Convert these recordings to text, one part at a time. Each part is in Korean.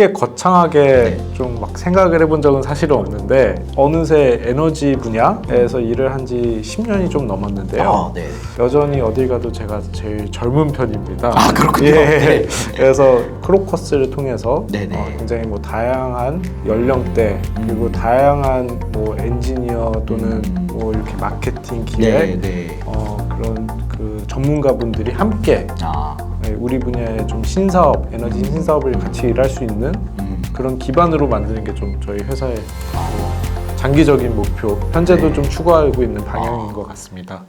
크게 거창하게 좀 막 생각을 해본 적은 사실은 없는데 어느새 에너지 분야에서 일을 한 지 10년이 좀 넘었는데요. 아, 네. 여전히 어딜 가도 제가 제일 젊은 편입니다. 아, 그렇군요. 예. 네. 그래서 크로커스를 통해서 네네. 어, 굉장히 뭐 다양한 연령대 그리고 음. 다양한 뭐 엔지니어 또는 음. 뭐 이렇게 마케팅 기획 네, 네. 어, 그런 그 전문가분들이 함께 아, 예, 우리 분야의 좀 신사업, 에너지 신사업을 같이 일할 수 있는 음. 그런 기반으로 만드는 게 좀 저희 회사의 그 장기적인 목표, 현재도 네. 좀 추구하고 있는 방향인 아. 것 같습니다.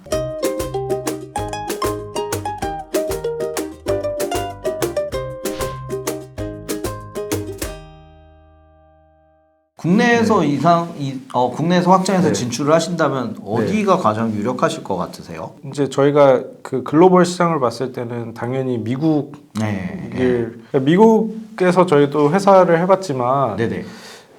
국내에서 이상 이, 어, 국내에서 확장해서 네. 진출을 하신다면 어디가 가장 유력하실 것 같으세요? 이제 저희가 그 글로벌 시장을 봤을 때는 당연히 미국일 네. 그러니까 미국에서 저희도 회사를 해봤지만 네네.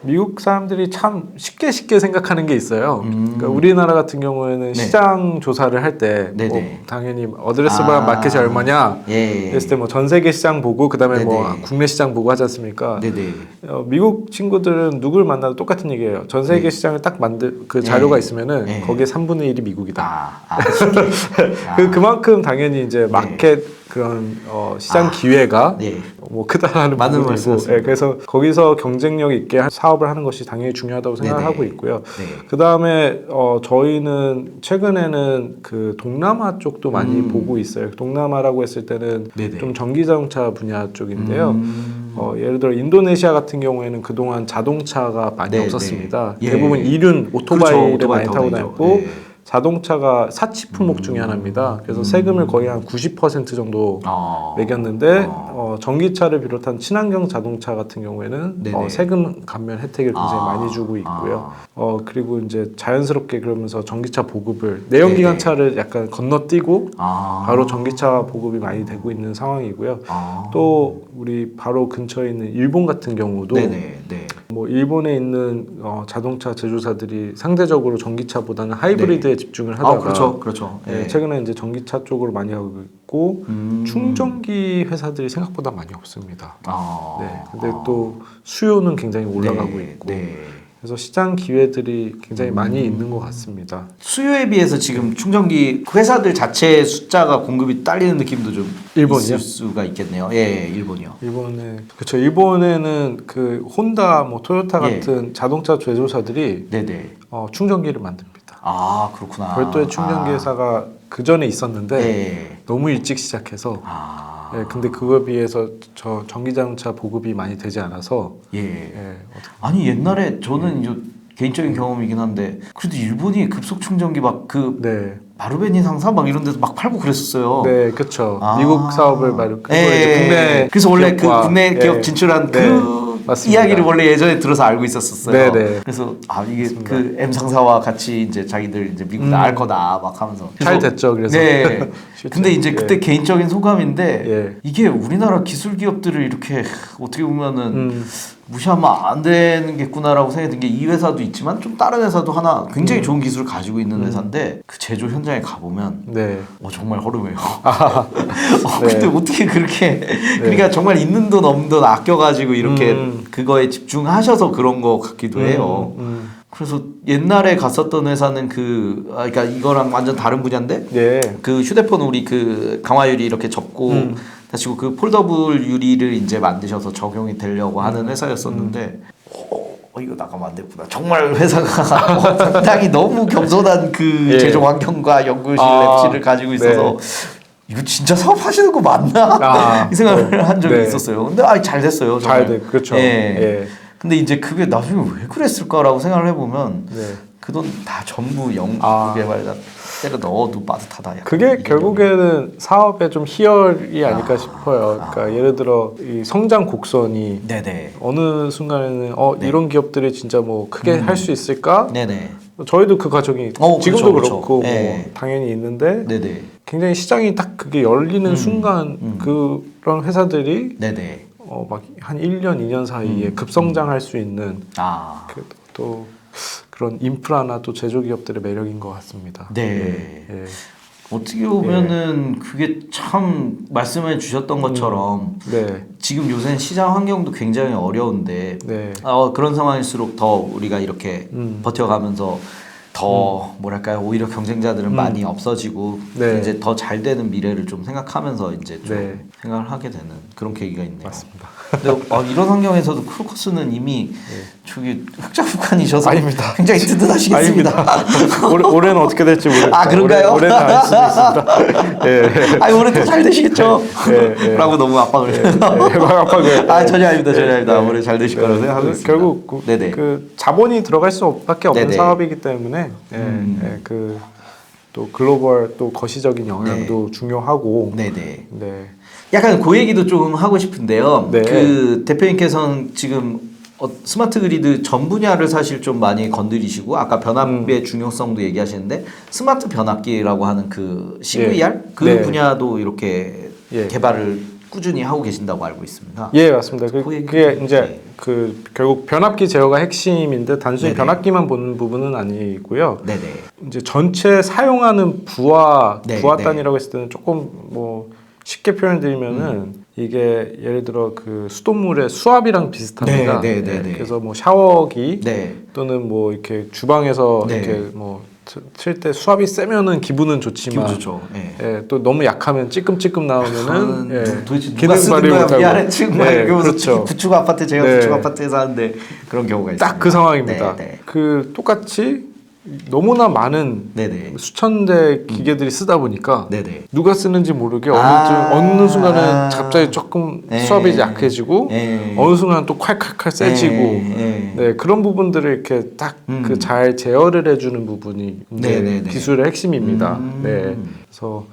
미국 사람들이 참 쉽게 쉽게 생각하는 게 있어요. 음. 그러니까 우리나라 같은 경우에는 네. 시장 조사를 할때 네네. 뭐 당연히 어드레스블 아. 마켓이 얼마냐 예. 했을 때 뭐 전 세계 시장 보고 그다음에 뭐 네네. 국내 시장 보고 하지 않습니까? 네네. 어, 미국 친구들은 누굴 만나도 똑같은 얘기예요. 전 세계 네. 시장을 딱 만들 그 자료가 네. 있으면은 네. 거기에 3분의 1이 미국이다. 아, 아, 신기해. 아. 그 그만큼 당연히 이제 마켓 그런 어, 시장 아. 기회가 네. 뭐 크다라는 맞는 말씀이십니다. 예, 그래서 거기서 경쟁력 있게 하- 사업을 하는 것이 당연히 중요하다고 생각을 네네. 하고 있고요. 네. 그 다음에 어, 저희는 최근에는 그 동남아 쪽도 많이 음. 보고 있어요. 동남아라고 했을 때는 네네. 좀 전기 자동차 분야 쪽인데요. 음. 어, 예를 들어 인도네시아 같은 경우에는 그동안 자동차가 많이 네, 없었습니다. 네. 예. 대부분 이륜 오토바이를 그렇죠. 오토바이 많이 타고 다녔고. 네. 자동차가 사치 품목 중에 하나입니다. 그래서 세금을 거의 한 90% 정도 아. 매겼는데 아. 어, 전기차를 비롯한 친환경 자동차 같은 경우에는 네네. 어, 세금 감면 혜택을 굉장히 아. 많이 주고 있고요. 아. 어 그리고 이제 자연스럽게 그러면서 전기차 보급을 내연기관차를 약간 건너뛰고 아. 바로 전기차 보급이 많이 되고 있는 상황이고요. 아. 또 우리 바로 근처에 있는 일본 같은 경우도 네네. 네. 뭐 일본에 있는 어, 자동차 제조사들이 상대적으로 전기차보다는 하이브리드에 집중을 하다가 아, 그렇죠. 그렇죠. 예, 네. 최근에 이제 전기차 쪽으로 많이 하고 있고 음. 충전기 회사들이 생각보다 많이 없습니다. 아. 네, 근데 또 수요는 굉장히 올라가고 네, 있고 네. 그래서 시장 기회들이 굉장히 음. 많이 있는 것 같습니다. 수요에 비해서 지금 충전기 회사들 자체 숫자가 공급이 딸리는 느낌도 좀 일본이요? 있을 수가 있겠네요. 예, 예, 일본이요. 일본에 그렇죠. 일본에는 그 혼다, 뭐 토요타 예. 같은 자동차 제조사들이 네네. 어, 충전기를 만듭니다. 아 그렇구나. 별도의 충전기 아. 회사가 그 전에 있었는데 네. 너무 일찍 시작해서 아. 예, 근데 그거에 비해서 저 전기자동차 보급이 많이 되지 않아서 예. 예, 어떻게- 아니 옛날에 저는 이제 개인적인 경험이긴 한데 그래도 일본이 급속 충전기 막 그 네, 마루베니 상사 막 이런 데서 막 팔고 그랬었어요. 네, 그렇죠. 아. 미국 사업을 그거 예, 이제 국내 그래서 원래 그 기업과, 국내 예, 기업 진출한 네, 그 맞습니다. 이야기를 원래 예전에 들어서 알고 있었었어요. 네, 네. 그래서 아 이게. 그 M 상사와 같이 이제 자기들 이제 미국 음. 나갈 거다 막 하면서 잘 그래서- 됐죠. 그래서 네. 근데 이제 그때 예. 개인적인 소감인데 예. 이게 우리나라 기술 기업들을 이렇게 어떻게 보면은 음, 무시하면 안 되는 게구나라고 생각이 든 게 이 회사도 있지만 좀 다른 회사도 하나 굉장히 음. 좋은 기술을 가지고 있는 회사인데 그 제조 현장에 가보면 네, 어 정말 허름해요. 아, 어, 네. 근데 어떻게 그렇게 그러니까 정말 있는 돈 없는 돈 아껴가지고 이렇게 음. 그거에 집중하셔서 그런 거 같기도 해요. 음, 그래서 옛날에 갔었던 회사는 그 아, 그러니까 이거랑 완전 다른 분야인데 네, 그 휴대폰 우리 그 강화유리 이렇게 접고 음. 다시고 그 폴더블 유리를 이제 만드셔서 적용이 되려고 음. 하는 회사였었는데 어, 이거 나가면 안 됐구나. 정말 회사가 어, 상당히 너무 겸손한 그 예. 제조 환경과 연구실 아, 랩실을 가지고 있어서 이거 진짜 사업하시는 거 맞나? 아, 이 생각을 한 적이 네. 있었어요. 근데 아, 잘 됐어요. 정말. 잘 돼, 그렇죠. 예. 예, 근데 이제 그게 나중에 왜 그랬을까라고 생각을 해보면 네. 그돈 다 전부 연구 아. 개발자 때려 넣어도 빠듯하다. 그게 결국에는 사업의 좀 희열이 아닐까 아. 싶어요. 그러니까 예를 들어 이 성장 곡선이 네네. 어느 순간에는 어 네. 이런 기업들이 진짜 뭐 크게 음. 할수 있을까? 네네. 저희도 그 과정이 어, 지금도 그렇죠, 그렇고 그렇죠. 뭐 네. 당연히 있는데 네네. 굉장히 시장이 딱 그게 열리는 음. 순간 음. 그런 회사들이. 어 막한 1년, 2년 사이에 음. 급성장할 수 있는 아. 그 또 그런 인프라나 또 제조 기업들의 매력인 것 같습니다. 네. 예, 예. 어떻게 보면은 그게 참 말씀해 주셨던 것처럼 네, 지금 요새 시장 환경도 굉장히 어려운데 네, 어, 그런 상황일수록 더 우리가 이렇게 음. 버텨가면서 더 뭐랄까요 오히려 경쟁자들은 많이 없어지고 네. 이제 더 잘 되는 미래를 좀 생각하면서 이제 좀 네. 생각을 하게 되는 그런 계기가 있네요. 맞습니다. 근데 어, 이런 환경에서도 크루커스는 이미 저기 흑자국한이셔서 네. 아닙니다. 굉장히 든든하시겠습니다. 올해, 올해는 어떻게 될지 모르겠어요. 아, 그런가요? 올해, 올해는 아닐 수도 있습니다. 예, 아 올해 또잘 되시겠죠? 예, 예. 라고 너무 압박을. 예, 막 압박을. 아 전혀 아닙니다, 전혀 아닙니다. 네. 올해 잘 되실 거라고 생각하고 그, 있습니다. 결국 그, 네네. 그 자본이 들어갈 수밖에 없는 네네. 사업이기 때문에 예, 음. 예, 그또 글로벌 또 거시적인 영향도 중요하고 네네. 네. 약간 그 얘기도 좀 하고 싶은데요. 네. 그 대표님께서는 지금 어, 스마트 그리드 전 분야를 사실 좀 많이 건드리시고 아까 변압의 음. 중요성도 얘기하시는데 스마트 변압기라고 하는 그 CVR 그 네. 분야도 이렇게 예. 개발을 꾸준히 하고 계신다고 알고 있습니다. 예 맞습니다. 그, 그 얘기- 그게 이제 네. 그 결국 변압기 제어가 핵심인데 단순히 네네. 변압기만 보는 부분은 아니고요. 네네. 이제 전체 사용하는 부하 네, 부하 네. 단위라고 했을 때는 조금 뭐 쉽게 표현드리면은 음. 이게 예를 들어 그 수돗물의 수압이랑 비슷합니다. 네, 네, 네, 예, 네. 그래서 뭐 샤워기 네. 또는 뭐 이렇게 주방에서 네. 이렇게 뭐 칠 때 수압이 세면은 기분은 좋지만 기분 좋죠. 네. 예, 또 너무 약하면 찌끔찌끔 나오면은 저는 예, 누- 도대체 누가 기능 쓰는 발휘 거야 못하고. 미안해 지금 막 예, 이러면서 그렇죠. 구축 아파트 제가 네. 구축 아파트에 사는데 그런 경우가 있습니다. 딱 그 상황입니다. 네, 네. 그 똑같이 너무나 많은 네네. 수천 대 기계들이 쓰다 보니까 네네. 누가 쓰는지 모르게 어느, 아. 좀- 어느 순간은 아. 갑자기 조금 네. 수압이 약해지고 네. 어느 순간 또 콸콸콸 세지고 네. 네, 그런 부분들을 이렇게 딱 음. 그잘 제어를 해주는 부분이 네. 기술의 핵심입니다. 음. 네, 그래서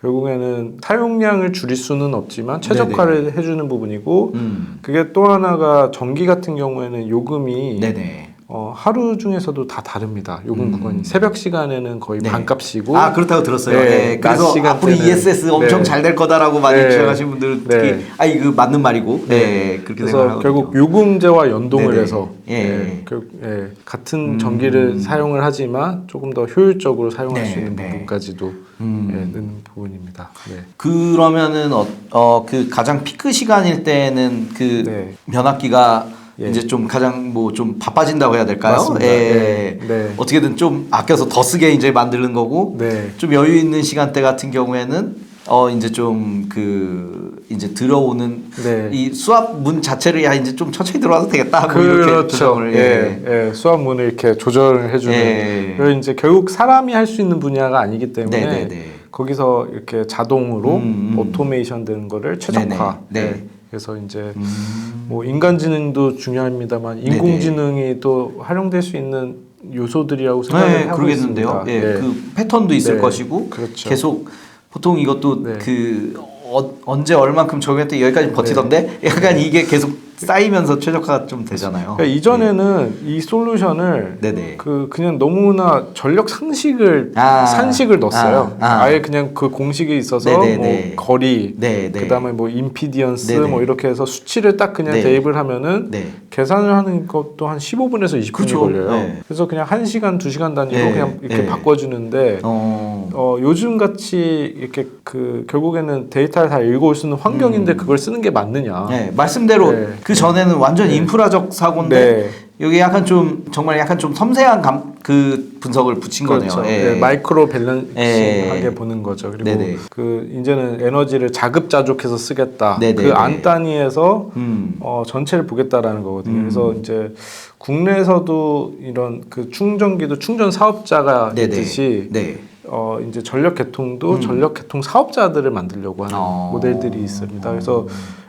결국에는 사용량을 줄일 수는 없지만 최적화를 해주는 부분이고 음. 그게 또 하나가 전기 같은 경우에는 요금이 네네. 어, 하루 중에서도 다 다릅니다. 요금 음. 구간이 새벽 시간에는 거의 네. 반값이고 아 그렇다고 들었어요. 네, 네, 그래서 앞으로 ESS 엄청 네. 잘될 거다라고 많이 네. 주장하시는 분들은 특히 네. 아 이거 맞는 말이고 네, 그렇게 그래서 생각하거든요. 결국 요금제와 연동을 네네. 해서 예. 예, 결- 예, 같은 음. 전기를 사용을 하지만 조금 더 효율적으로 사용할 네, 수 있는 네. 부분까지도 음. 예, 부분입니다. 네. 그러면은 어, 어, 그 가장 피크 시간일 때는 그 네. 변압기가 예. 이제 좀 가장 뭐 좀 바빠진다고 해야 될까요? 맞습니다. 예. 네. 네. 어떻게든 좀 아껴서 더 쓰게 이제 만드는 거고 네. 좀 여유 있는 시간대 같은 경우에는 어 이제 좀 그 이제 들어오는 네. 이 수압 문 자체를 야 이제 좀 천천히 들어와도 되겠다 뭐 이렇게 그렇죠. 조정을 예, 예, 수압 문을 이렇게 조절을 해주는. 예. 그리고 이제 결국 사람이 할 수 있는 분야가 아니기 때문에 네, 네, 네. 거기서 이렇게 자동으로 음, 음. 오토메이션 되는 거를 최적화. 네, 네. 예, 그래서 이제 음. 뭐 인간지능도 중요합니다만 네네. 인공지능이 또 활용될 수 있는 요소들이라고 생각을 네, 하고 그러겠는데요. 있습니다. 예, 예. 그 패턴도 있을 네, 것이고 그렇죠. 계속 보통 이것도 네. 그 어, 언제 얼만큼 적용했대 여기까지 버티던데 약간 이게 계속 쌓이면서 최적화가 좀 되잖아요. 그러니까 이전에는 이 솔루션을 네네. 그 그냥 너무나 전력 상식을 아, 산식을 넣었어요. 아, 아. 아, 예 그냥 그 공식이 있어서 네네네. 뭐 거리, 네, 네. 그다음에 뭐 임피디언스 네네. 뭐 이렇게 해서 수치를 딱 그냥 네. 대입을 하면은 네. 계산을 하는 것도 한 15분에서 20분이 그쵸. 걸려요. 네. 그래서 그냥 1시간, 2시간 단위로 네, 그냥 이렇게 네. 바꿔 주는데 어. 어, 요즘 같이 이렇게 그 결국에는 데이터를 다 읽어올 수 있는 환경인데 그걸 쓰는 게 맞느냐? 음. 네, 말씀대로 아. 네. 그 전에는 완전 인프라적 사고인데 네. 여기 약간 좀 정말 약간 좀 섬세한 감, 그 분석을 붙인 그렇죠. 거네요. 예. 예, 마이크로 밸런싱하게 예. 보는 거죠. 그리고 네네. 그 이제는 에너지를 자급자족해서 쓰겠다. 네네네. 그안 단위에서 음. 어, 전체를 보겠다라는 거거든요. 음. 그래서 이제 국내에서도 이런 그 충전기도 충전 사업자가 네네. 있듯이 네. 어 이제 전력 개통도 음. 전력 개통 사업자들을 만들려고 하는 어. 모델들이 있습니다. 그래서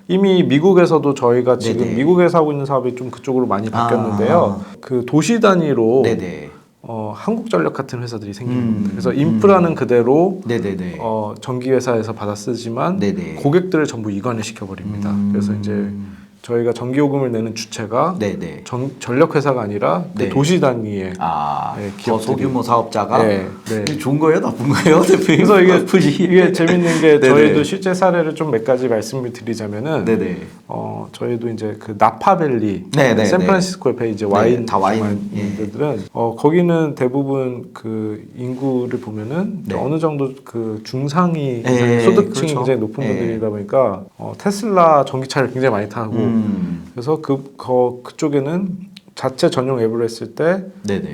이미 미국에서도 저희가 지금 네네. 미국에서 하고 있는 사업이 좀 그쪽으로 많이 바뀌었는데요. 그 도시 단위로 아. 네네. 어, 한국전력 같은 회사들이 생긴 음. 그래서 인프라는 그대로 네네네. 어, 전기 회사에서 받아 쓰지만 네네. 고객들을 전부 이관을 시켜 버립니다. 음. 그래서 이제 저희가 전기요금을 내는 주체가 네네. 전, 전력 회사가 아니라 그 네. 도시 단위의 아, 네, 더 기업들이- 소규모 사업자가 네, 네. 좋은 거예요, 나쁜 거예요, 대표님? 그래서 이게 풀이. 이게 재밌는 게 네네. 저희도 실제 사례를 좀 몇 가지 말씀을 드리자면은 네네. 어 저희도 이제 그 나파밸리 네네, 샌프란시스코 옆에 이제 네, 와인 다 와인, 예. 들은 어 거기는 대부분 그 인구를 보면은 네. 어느 정도 그 중상위 예, 소득층이 그렇죠. 굉장히 높은 예. 분들이다 보니까 어, 테슬라 전기차를 굉장히 많이 타고 음, 그래서 그 거, 그쪽에는 자체 전용 앱을 했을 때.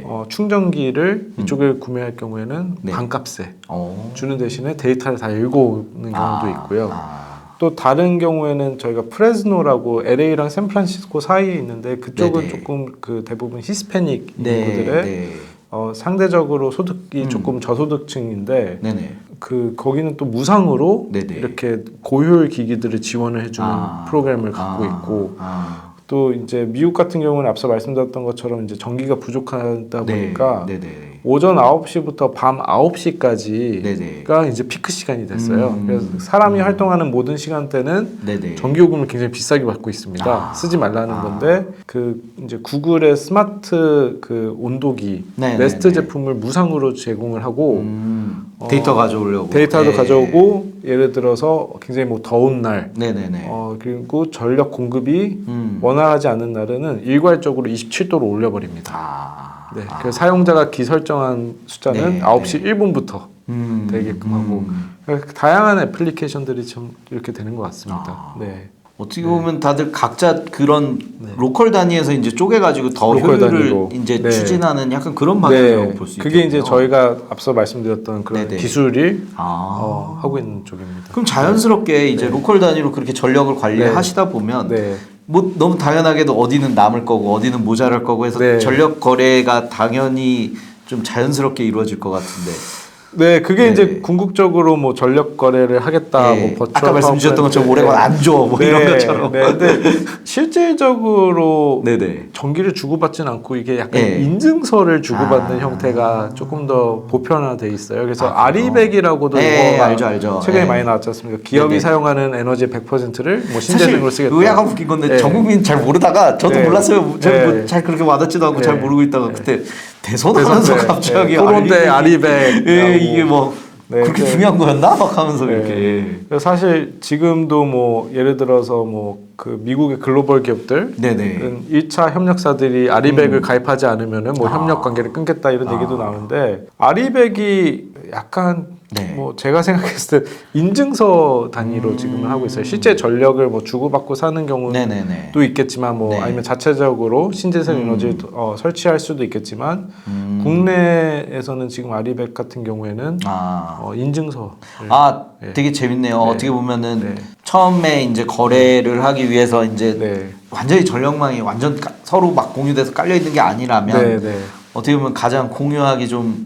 어, 충전기를 이쪽에 구매할 경우에는 음. 네. 반값에 어. 주는 대신에 데이터를 다 읽어오는 경우도 아, 있고요. 아. 또 다른 경우에는 저희가 프레즈노라고 LA랑 샌프란시스코 사이에 있는데 그쪽은 네네. 조금 그 대부분 히스패닉 네, 인구들의 네. 어, 상대적으로 소득이 음. 조금 저소득층인데 네네. 그 거기는 또 무상으로 네네. 이렇게 고효율 기기들을 지원을 해주는 아. 프로그램을 갖고 아, 있고 아. 또 이제 미국 같은 경우는 앞서 말씀드렸던 것처럼 이제 전기가 부족하다 보니까 네, 네 네. 오전 9시부터 밤 9시까지가 네네. 이제 피크 시간이 됐어요. 음. 그래서 사람이 활동하는 모든 시간대는 네네. 전기요금을 굉장히 비싸게 받고 있습니다. 아. 쓰지 말라는 아. 건데 그 이제 구글의 스마트 그 온도기 네네네. 네스트 제품을 무상으로 제공을 하고 음, 어, 데이터 가져오려고. 데이터도 네. 가져오고 예를 들어서 굉장히 뭐 더운 날 네네네. 어, 그리고 전력 공급이 음. 원활하지 않은 날에는 일괄적으로 27도로 올려버립니다. 아. 네, 아. 사용자가 기설정한 숫자는 네, 9시 1분부터 음. 되게끔 하고 음. 그러니까 다양한 애플리케이션들이 좀 이렇게 되는 것 같습니다. 아. 네. 어떻게 보면 다들 각자 그런 네. 로컬 단위에서 이제 쪼개가지고 더 효율을 단위로. 이제 네. 추진하는 약간 그런 방향이라고 네, 볼수 있겠네요. 그게 이제 저희가 앞서 말씀드렸던 그런 네네. 기술을 아. 어, 하고 있는 쪽입니다. 그럼 자연스럽게 이제 로컬 단위로 그렇게 전력을 관리하시다 보면 네. 뭐 너무 당연하게도 어디는 남을 거고 어디는 모자랄 거고 해서 네. 전력 거래가 당연히 좀 자연스럽게 이루어질 것 같은데. 네, 그게 네. 이제 궁극적으로 뭐 전력 거래를 하겠다, 네. 뭐 버추얼 아까 말씀 주셨던 것처럼 오래건 안 줘, 뭐 이런 것처럼. 네, 근데 실질적으로 네네. 전기를 주고받지는 않고 이게 약간 네. 인증서를 주고받는 아. 형태가 조금 더 보편화돼 있어요. 그래서 아, 아, 그래요? 리백이라고 네, 이거 알죠, 알죠. 최근에 네. 많이 나왔지 않습니까? 기업이 네네. 사용하는 에너지 100%를 뭐 신재생으로 쓰겠다. 약간 웃긴 건데 네. 전 국민 잘 모르다가 저도 네. 몰랐어요. 저는 네. 뭐 잘 그렇게 와닿지도 않고 잘 네. 모르고 있다가 네. 그때 대선하면서 대선 때, 갑자기 네. 토론대 아리백 예. 이게 뭐 네, 그렇게 네. 중요한 거였나 막 하면서 네. 이렇게 그래서 사실 지금도 뭐 예를 들어서 뭐 그 미국의 글로벌 기업들 네네 1차 협력사들이 아리백을 가입하지 않으면은 뭐 아. 협력 관계를 끊겠다 이런 아. 얘기도 나오는데 아리백이 약간 네. 뭐 제가 생각했을 때 인증서 단위로 음. 지금은 하고 있어요. 실제 전력을 뭐 주고받고 사는 경우도 네네네 있겠지만 뭐 네. 아니면 자체적으로 신재생 음. 에너지를 어, 설치할 수도 있겠지만 음. 국내에서는 지금 아리백 같은 경우에는 아, 어, 인증서 아 네. 되게 재밌네요 네. 어떻게 보면은 네. 처음에 이제 거래를 하기 위해서 이제 네. 완전히 전력망이 완전 까- 서로 막 공유돼서 깔려 있는 게 아니라면 네, 네. 어떻게 보면 가장 공유하기 좀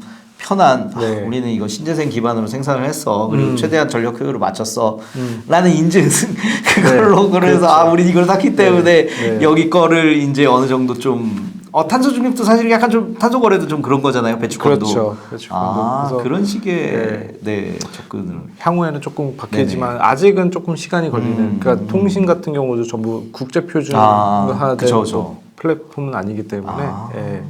편한 아, 네. 우리는 이거 신재생 기반으로 생산을 했어 그리고 음. 최대한 전력 효율을 맞췄어 음. 라는 인증 그걸로 그래서 그렇죠. 아 우리 이걸 샀기 때문에 네. 여기 거를 이제 어느 정도 좀 어, 탄소 중립도 사실 약간 좀 탄소 거래도 좀 그런 거잖아요 배출권도 그렇죠. 배출권도. 아 그런 식의 네. 네, 접근을 향후에는 조금 바뀌지만 아직은 조금 시간이 걸리는. 음. 그러니까 통신 같은 경우도 전부 국제 아, 표준화된 그쵸. 플랫폼은 아니기 때문에. 아. 예.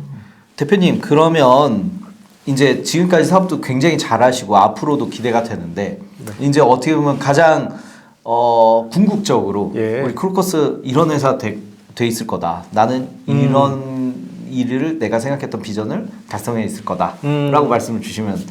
대표님 그러면 이제 지금까지 사업도 굉장히 잘하시고 앞으로도 기대가 되는데 네. 이제 어떻게 보면 가장 어 궁극적으로 예. 우리 크루커스 이런 회사 돼, 돼 있을 거다 나는 음. 이런 일을 내가 생각했던 비전을 달성해 있을 거다라고 음. 말씀을 주시면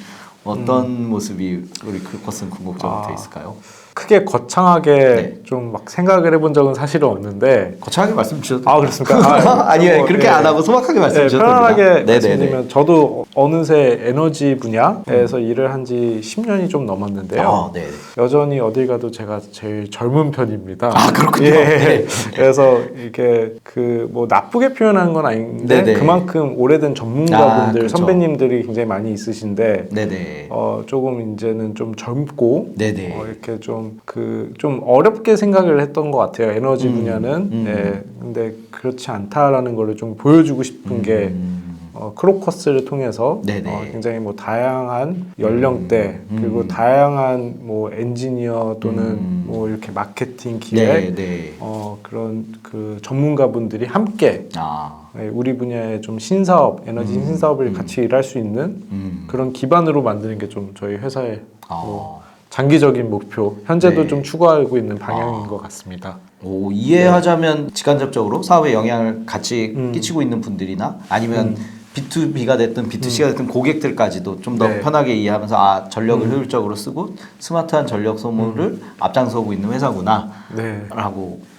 어떤 모습이 우리 크루커스는 궁극적으로 아. 돼 있을까요? 크게 거창하게 네. 좀막 생각을 해본 적은 사실은 없는데. 거창하게 말씀 주셔도 아 그렇습니까? 아, 아니요 뭐, 그렇게 네. 안 하고 소박하게 말씀 네, 주셔도 편안하게 됩니다. 말씀드리면 저도 어느새 에너지 분야에서 일을 한 지 10년이 좀 넘었는데요. 아, 네. 여전히 어딜 가도 제가 제일 젊은 편입니다. 아, 그렇군요. 예. 네. 그래서 이렇게 그 뭐 나쁘게 표현하는 건 아닌데 네네. 그만큼 오래된 아, 전문가분들 그렇죠. 선배님들이 굉장히 많이 있으신데 네네. 어 조금 이제는 좀 젊고. 어, 이렇게 좀그 좀 어렵게 생각을 했던 것 같아요. 에너지 음, 분야는. 음. 예. 근데 그렇지 않다라는 거를 좀 보여주고 싶은 게 음. 어, 어, 크로커스를 통해서 네네. 어, 굉장히 뭐 다양한 연령대 음. 그리고 다양한 뭐 엔지니어 또는 음. 뭐 이렇게 마케팅 기획 네, 네. 어, 그런 그 전문가분들이 함께 아, 네, 우리 분야의 좀 신사업, 에너지 음, 신사업을 음. 같이 일할 수 있는 음. 그런 기반으로 만드는 게 좀 저희 회사의 아. 장기적인 목표, 현재도 네. 좀 추구하고 있는 방향인 아. 것 같습니다. 오, 이해하자면 직간접적으로 사업에 영향을 같이 음. 끼치고 있는 분들이나 아니면 B2B가 됐든 B2C가 됐든 고객들까지도 좀더 네. 편하게 이해하면서 아 전력을 음. 효율적으로 쓰고 스마트한 전력 소모를 앞장서고 있는 회사구나라고 네.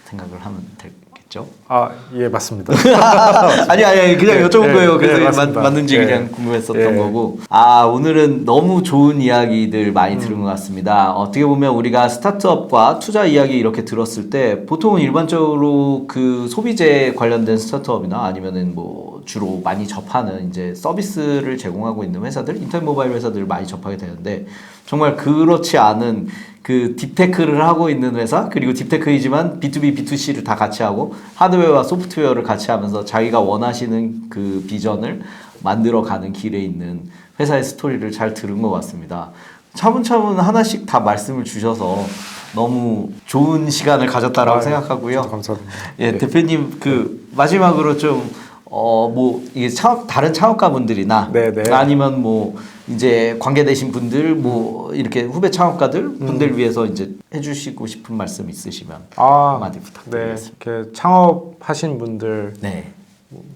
생각을 하면 되 겠죠. 아, 예, 맞습니다. 아니 아니 그냥 네, 여쭤본 네, 거예요. 네, 그래서 맞습니다. 맞, 는지 네. 그냥 궁금했었던 네. 거고. 아 오늘은 너무 좋은 이야기들 많이 들은 음. 것 같습니다. 어떻게 보면 우리가 스타트업과 투자 이야기 이렇게 들었을 때 보통은 일반적으로 그 소비재 관련된 스타트업이나 아니면은 뭐 주로 많이 접하는 이제 서비스를 제공하고 있는 회사들, 인터넷 모바일 회사들을 많이 접하게 되는데 정말 그렇지 않은 그 딥테크를 하고 있는 회사 그리고 딥테크이지만 B2B, B2C를 다 같이 하고 하드웨어와 소프트웨어를 같이 하면서 자기가 원하시는 그 비전을 만들어 가는 길에 있는 회사의 스토리를 잘 들은 것 같습니다. 차분차분 하나씩 다 말씀을 주셔서 너무 좋은 시간을 가졌다라고 아유, 생각하고요. 감사합니다. 예, 대표님 그 마지막으로 좀 어 뭐 이게 창업 다른 창업가분들이나 네, 네. 아니면 뭐 이제 관계되신 분들 뭐 이렇게 후배 창업가들 음. 분들 위해서 이제 해주시고 싶은 말씀 있으시면 아, 한마디 네. 부탁드리겠습니다. 이렇게 창업하신 분들 네,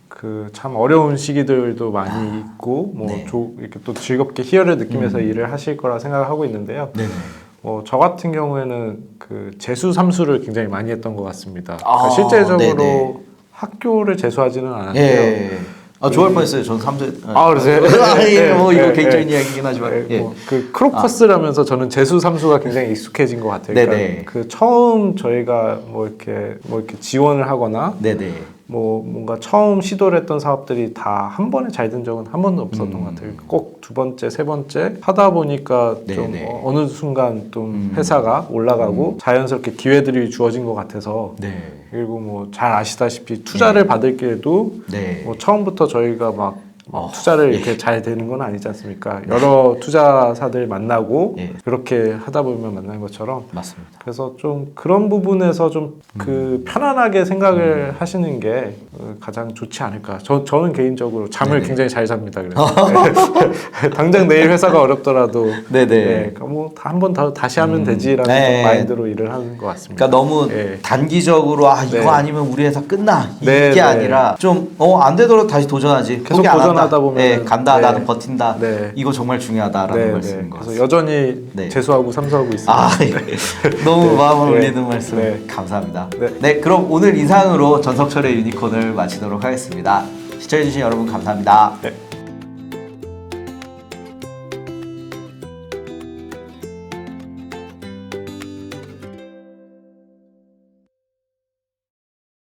그 참 어려운 시기들도 많이 있고 뭐 네. 조- 이렇게 또 즐겁게 희열을 느끼면서 일을 하실 거라 생각하고 있는데요. 네네. 뭐저 같은 경우에는 그 재수 삼수를 굉장히 많이 했던 것 같습니다. 아, 그러니까 실제적으로 네네. 학교를 재수하지는 않았고요. 예. 아 좋아할 뻔했어요. 전 삼세. 아, 그러세요? 아니 예, 뭐 이거 예, 개인적인 예. 이야기긴 하지만. 네, 예. 뭐, 그 크로커스라면서 저는 재수 삼수가 굉장히 익숙해진 것 같아요. 그러니까 네네. 그 처음 저희가 뭐 이렇게 뭐 이렇게 지원을 하거나 네네. 뭐 뭔가 처음 시도를 했던 사업들이 다 한 번에 잘 된 적은 한 번도 없었던 음. 것 같아요. 꼭 두 번째, 세 번째 하다 보니까 좀 네네. 어, 어느 순간 좀 음. 회사가 올라가고 자연스럽게 기회들이 주어진 것 같아서 네. 그리고 뭐 잘 아시다시피 투자를 받을 기회도 네. 뭐 처음부터 저희가 막 어, 투자를 예. 이렇게 잘 되는 건 아니지 않습니까? 여러 투자사들 만나고 예. 그렇게 하다 보면 만나는 것처럼 맞습니다. 그래서 좀 그런 부분에서 좀그 음. 편안하게 생각을 하시는 게 어, 가장 좋지 않을까. 저, 저는 개인적으로 잠을 네네. 굉장히 잘 잡니다. 그래서 네. 당장 내일 회사가 어렵더라도 네네. 네, 뭐한 번더 다시 하면 되지라는 네. 마인드로 일을 하는 것 같습니다. 그러니까 너무 예. 단기적으로 아 이거 네. 아니면 우리 회사 끝나 네, 이게 네. 아니라 좀 어 안 되더라도 다시 도전하지 계속 도전 한다. 보면은- 네, 간다 네. 나는 버틴다 네. 이거 정말 중요하다라는 네, 말씀인 네. 것 그래서 같습니다. 여전히 네. 재수하고 삼수하고 있습니다. 아 예. 너무 네. 마음을 네. 울리는 말씀 네. 감사합니다. 네. 네 그럼 오늘 이상으로 전석철의 유니콘을 마치도록 하겠습니다. 시청해주신 여러분 감사합니다. 네,